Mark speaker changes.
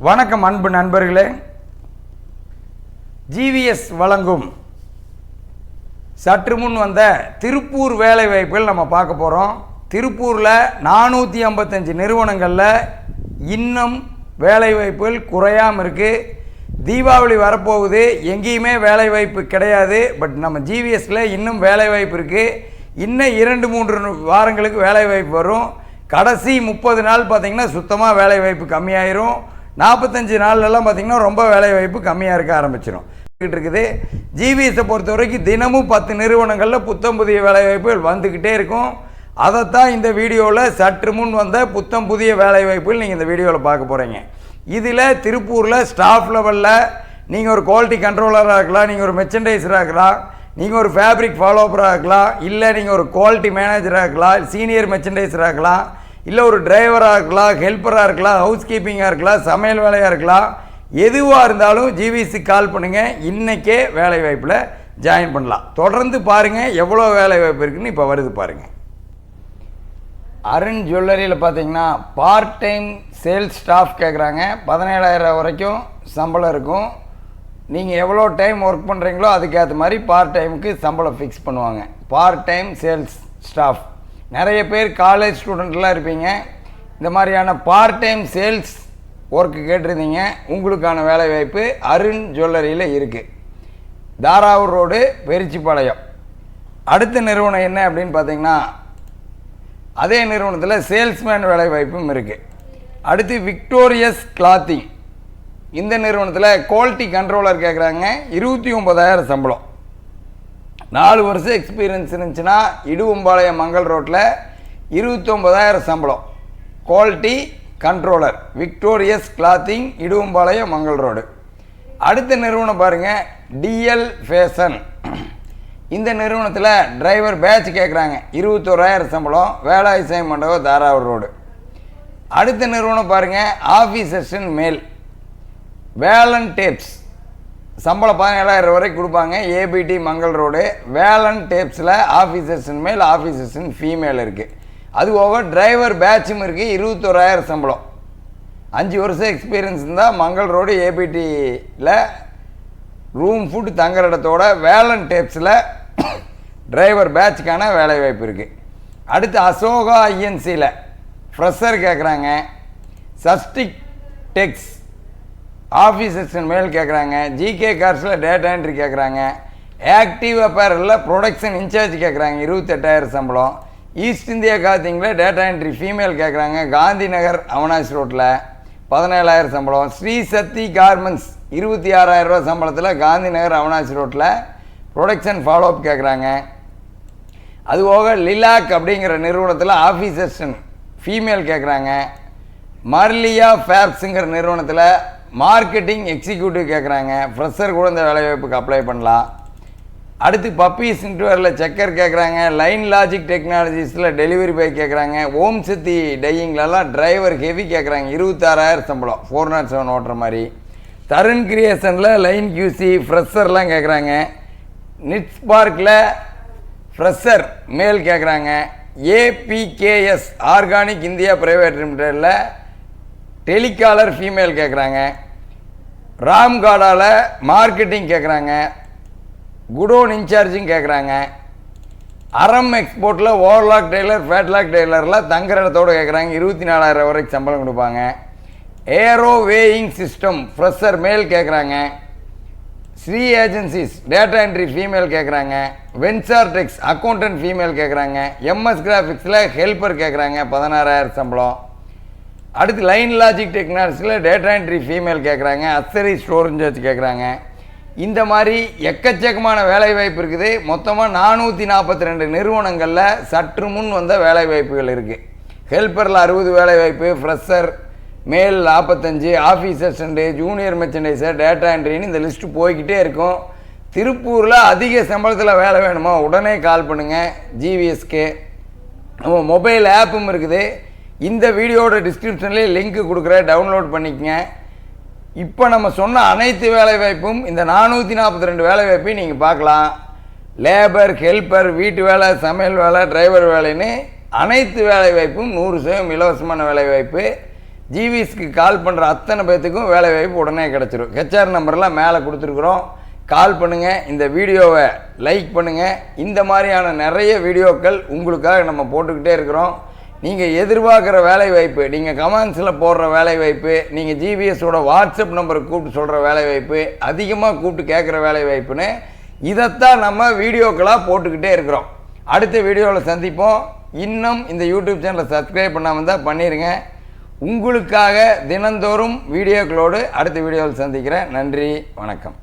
Speaker 1: வணக்கம் அன்பு நண்பர்களே. ஜிவிஎஸ் வழங்கும் சற்று முன் வந்த திருப்பூர் வேலை வாய்ப்புகள் நம்ம பார்க்க போகிறோம் திருப்பூரில் நானூற்றி ஐம்பத்தஞ்சு நிறுவனங்களில் இன்னும் வேலை வாய்ப்புகள் குறையாமல் இருக்குது தீபாவளி வரப்போகுது. எங்கேயுமே வேலை வாய்ப்பு கிடையாது. பட் நம்ம ஜிவிஎஸில் இன்னும் வேலை வாய்ப்பு இருக்குது இன்னும் இரண்டு மூன்று வாரங்களுக்கு வேலை வாய்ப்பு வரும். கடைசி முப்பது நாள் பார்த்திங்கன்னா சுத்தமாக வேலை வாய்ப்பு கம்மியாயிரும். நாற்பத்தஞ்சு நாள்லலாம் பார்த்திங்கன்னா ரொம்ப வேலை வாய்ப்பு கம்மியாக இருக்க ஆரம்பிச்சிடும் இருக்குது. ஜிவிஎஸை பொறுத்த வரைக்கும் தினமும் பத்து நிறுவனங்களில் புத்தம் புதிய வேலைவாய்ப்புகள் வந்துக்கிட்டே இருக்கும். அதைத்தான் இந்த வீடியோவில் சற்று முன் வந்த புத்தம் புதிய வேலைவாய்ப்புகள் நீங்கள் இந்த வீடியோவில் பார்க்க போகிறீங்க இதில் திருப்பூரில் ஸ்டாஃப் லெவலில் நீங்கள் ஒரு குவாலிட்டி கண்ட்ரோலராக இருக்கலாம் நீங்கள் ஒரு மெர்ச்சன்டைசராக இருக்கலாம் நீங்கள் ஒரு ஃபேப்ரிக் ஃபாலோவராக இருக்கலாம் இல்லை நீங்கள் ஒரு குவாலிட்டி மேனேஜராக இருக்கலாம் சீனியர் மெர்ச்சன்டைசராக இருக்கலாம். இல்லை ஒரு டிரைவராக இருக்கலாம் ஹெல்ப்பராக இருக்கலாம் ஹவுஸ் கீப்பிங்காக இருக்கலாம் சமையல் வேலையாக இருக்கலாம் எதுவாக இருந்தாலும் ஜிவிசி கால் பண்ணுங்கள் இன்றைக்கே வேலை வாய்ப்பில் ஜாயின் பண்ணலாம். தொடர்ந்து பாருங்கள் எவ்வளோ வேலை வாய்ப்பு இருக்குதுன்னு இப்போ வருது பாருங்கள் அருண் ஜுவல்லரியில் பார்த்தீங்கன்னா பார்ட் டைம் சேல்ஸ் ஸ்டாஃப் கேட்குறாங்க பதினேழாயிரம் வரைக்கும் சம்பளம் இருக்கும். நீங்கள் எவ்வளோ டைம் ஒர்க் பண்ணுறீங்களோ அதுக்கேற்ற மாதிரி பார்ட் டைமுக்கு சம்பளம் ஃபிக்ஸ் பண்ணுவாங்க. பார்ட் டைம் சேல்ஸ் ஸ்டாஃப் நிறைய பேர் காலேஜ் ஸ்டூடெண்ட்லாம் இருப்பீங்க. இந்த மாதிரியான பார்ட் டைம் சேல்ஸ் ஒர்க்கு கேட்டிருந்தீங்க. உங்களுக்கான வேலைவாய்ப்பு அருண் ஜுவல்லரியில் இருக்குது தாராவூர் ரோடு பெரிச்சிப்பாளையம் அடுத்த நிறுவனம் என்ன அப்படின்னு பார்த்தீங்கன்னா அதே நிறுவனத்தில் சேல்ஸ்மேன் வேலைவாய்ப்பும் இருக்குது அடுத்து விக்டோரியஸ் கிளாத்திங் இந்த நிறுவனத்தில் குவாலிட்டி கண்ட்ரோலர் கேட்குறாங்க இருபத்தி ஒம்பதாயிரம் சம்பளம். நாலு வருஷம் எக்ஸ்பீரியன்ஸ் இருந்துச்சுன்னா இடுவம்பாளையம் மங்கள் ரோட்டில் இருபத்தொம்பதாயிரம் சம்பளம். Quality controller Victorious clothing Iduvampalayam Mangal road. அடுத்த நிறுவனம் பாருங்கள் டிஎல் ஃபேஷன் இந்த நிறுவனத்தில் டிரைவர் பேட்ச் கேட்குறாங்க இருபத்தோராயிரம் சம்பளம் வேலாயுசாமி மண்டபம் தாராவூர் ரோடு. அடுத்த நிறுவனம் பாருங்கள் ஆஃபீஸ் அசிஸ்டன்ட் மேல். வேலன் டேப்ஸ் சம்பளம் பதினேழாயிரம் வரைக்கும் கொடுப்பாங்க. ABT Mangal road. வேலன் டேப்ஸில் ஆஃபீஸர்ஸின் மேல் ஆஃபீஸர்ஸின் ஃபீமேல் இருக்குது அது போக டிரைவர் பேட்சும் இருக்குது இருபத்தோராயிரம் சம்பளம். அஞ்சு வருஷம் எக்ஸ்பீரியன்ஸ் இருந்தால் மங்கள் ரோடு ஏபிடியில் ரூம் ஃபுட் தங்குற இடத்தோட வேலன் டேப்ஸில் டிரைவர் பேட்சுக்கான வேலைவாய்ப்பு இருக்குது அடுத்து அசோகா ஐஎன்சியில் ஃப்ரெஷர் கேட்குறாங்க சஸ்டிக் டெக்ஸ் ஆஃபீஸ் செக்ஷன் மேல் கேட்குறாங்க ஜிகே கார்ஸில் டேட்டா என்ட்ரி கேட்குறாங்க ஆக்டிவ் அப்பேரலில் ப்ரொடக்ஷன் இன்சார்ஜ் கேட்குறாங்க இருபத்தெட்டாயிரம் சம்பளம். ஈஸ்ட் இந்தியா காத்திங்கில் டேட்டா என்ட்ரி ஃபீமேல் கேட்குறாங்க காந்தி நகர் அவனாசி ரோட்டில் பதினேழாயிரம் சம்பளம். ஸ்ரீ சக்தி கார்மெண்ட்ஸ் இருபத்தி ஆறாயிரம் ரூபா சம்பளத்தில் காந்தி நகர் அவனாசி ரோட்டில் ப்ரொடக்ஷன் ஃபாலோஅப் கேட்குறாங்க அதுபோக லிலாக் அப்படிங்கிற நிறுவனத்தில் ஆஃபீஸ் அசிஸ்டன்ட் ஃபீமேல் கேட்குறாங்க மர்லியா ஃபேப்ஸுங்கிற நிறுவனத்தில் மார்க்கெட்டிங் எக்ஸிக்யூட்டிவ் கேட்குறாங்க ஃப்ரெஷர் கூட இந்த வேலைவாய்ப்புக்கு அப்ளை பண்ணலாம். அடுத்து பப்பீஸ் இன்டர்வரில் செக்கர் கேட்குறாங்க லைன் லாஜிக் டெக்னாலஜிஸில் டெலிவரி பாய் கேட்குறாங்க ஓம் சக்தி டையிங்லலாம் டிரைவர் ஹெவி கேட்குறாங்க இருபத்தாறாயிரம் சம்பளம். ஃபோர் நாட் செவன் ஓட்டுற மாதிரி. தருண் கிரியேஷனில் லைன் கியூசி ஃப்ரெஷர்லாம் கேட்குறாங்க நிட்ஸ் பார்க்கில் ஃப்ரெஷர் மேல் கேட்குறாங்க ஏபிகேஎஸ் ஆர்கானிக் இந்தியா ப்ரைவேட் லிமிடெடில் டெலிகாலர் ஃபீமேல் கேட்குறாங்க ராம்காடாவில் மார்க்கெட்டிங் கேட்குறாங்க குடோன் இன்சார்ஜும் கேட்குறாங்க அறம் எக்ஸ்போர்ட்டில் ஓவர்லாக் டெய்லர் ஃபேட்லாக் டெய்லரில் தங்குற இடத்தோடு கேட்குறாங்க இருபத்தி நாலாயிரம் வரைக்கும் சம்பளம் கொடுப்பாங்க. Aero weighing system fresher male கேட்குறாங்க Sri agencies data entry female கேட்குறாங்க வென்சார் டெக்ஸ் அக்கௌண்டன்ட் ஃபீமேல் கேட்குறாங்க எம்எஸ் கிராஃபிக்ஸில் ஹெல்ப்பர் கேட்குறாங்க பதினாறாயிரம் சம்பளம். அடுத்து லைன் லாஜிக் டெக்னாலஜியில் டேட்டா என்ட்ரி ஃபீமேல் கேட்குறாங்க அஸ்தரி ஸ்டோரேஜ் வச்சு கேட்குறாங்க இந்த மாதிரி எக்கச்சக்கமான வேலைவாய்ப்பு இருக்குது. மொத்தமாக நானூற்றி நாற்பத்தி ரெண்டு நிறுவனங்களில் சற்று முன் வந்த வேலைவாய்ப்புகள் இருக்குது ஹெல்ப்பரில் அறுபது வேலைவாய்ப்பு ஃப்ரெஷர் மேல் நாற்பத்தஞ்சு office assistant junior merchandiser data என்ட்ரின்னு இந்த லிஸ்ட்டு போய்கிட்டே இருக்கும். திருப்பூரில் அதிக சம்பளத்தில் வேலை வேணுமா? உடனே கால் பண்ணுங்கள் ஜிவிஎஸ்கே நம்ம மொபைல் ஆப்பும் இருக்குது. இந்த வீடியோட டிஸ்கிரிப்ஷன்லேயே லிங்க் கொடுக்குறேன். டவுன்லோட் பண்ணிக்கங்க. இப்போ நம்ம சொன்ன அனைத்து வேலைவாய்ப்பும் இந்த நானூற்றி நாற்பத்தி ரெண்டு வேலைவாய்ப்பையும் நீங்கள் பார்க்கலாம். லேபர் ஹெல்ப்பர் வீட்டு வேலை சமையல் வேலை டிரைவர் வேலைன்னு அனைத்து வேலைவாய்ப்பும் நூறு சதவீதம் இலவசமான வேலைவாய்ப்பு. ஜிவிஸ்க்கு கால் பண்ணுற அத்தனை பேர்த்துக்கும் வேலைவாய்ப்பு உடனே கிடச்சிரும். ஹெச்ஆர் நம்பர்லாம் மேலே கொடுத்துருக்குறோம். கால் பண்ணுங்கள் இந்த வீடியோவை லைக் பண்ணுங்கள் இந்த மாதிரியான நிறைய வீடியோக்கள் உங்களுக்காக நம்ம போட்டுக்கிட்டே இருக்கிறோம். நீங்கள் எதிர்பார்க்குற வேலை வாய்ப்பு நீங்கள் கமெண்ட்ஸில் போடுற வேலை வாய்ப்பு நீங்கள் ஜிபிஎஸோட வாட்ஸ்அப் நம்பருக்கு கூப்பிட்டு சொல்கிற வேலை வாய்ப்பு அதிகமாக கூப்பிட்டு கேட்குற வேலை வாய்ப்புன்னு இதைத்தான் நம்ம வீடியோக்களாக போட்டுக்கிட்டே இருக்கிறோம். அடுத்த வீடியோவில் சந்திப்போம். இன்னும் இந்த யூடியூப் சேனலை சப்ஸ்கிரைப் பண்ணாமல் தான் பண்ணிடுங்க உங்களுக்காக தினந்தோறும் வீடியோக்களோடு அடுத்த வீடியோவில் சந்திக்கிறேன். நன்றி வணக்கம்.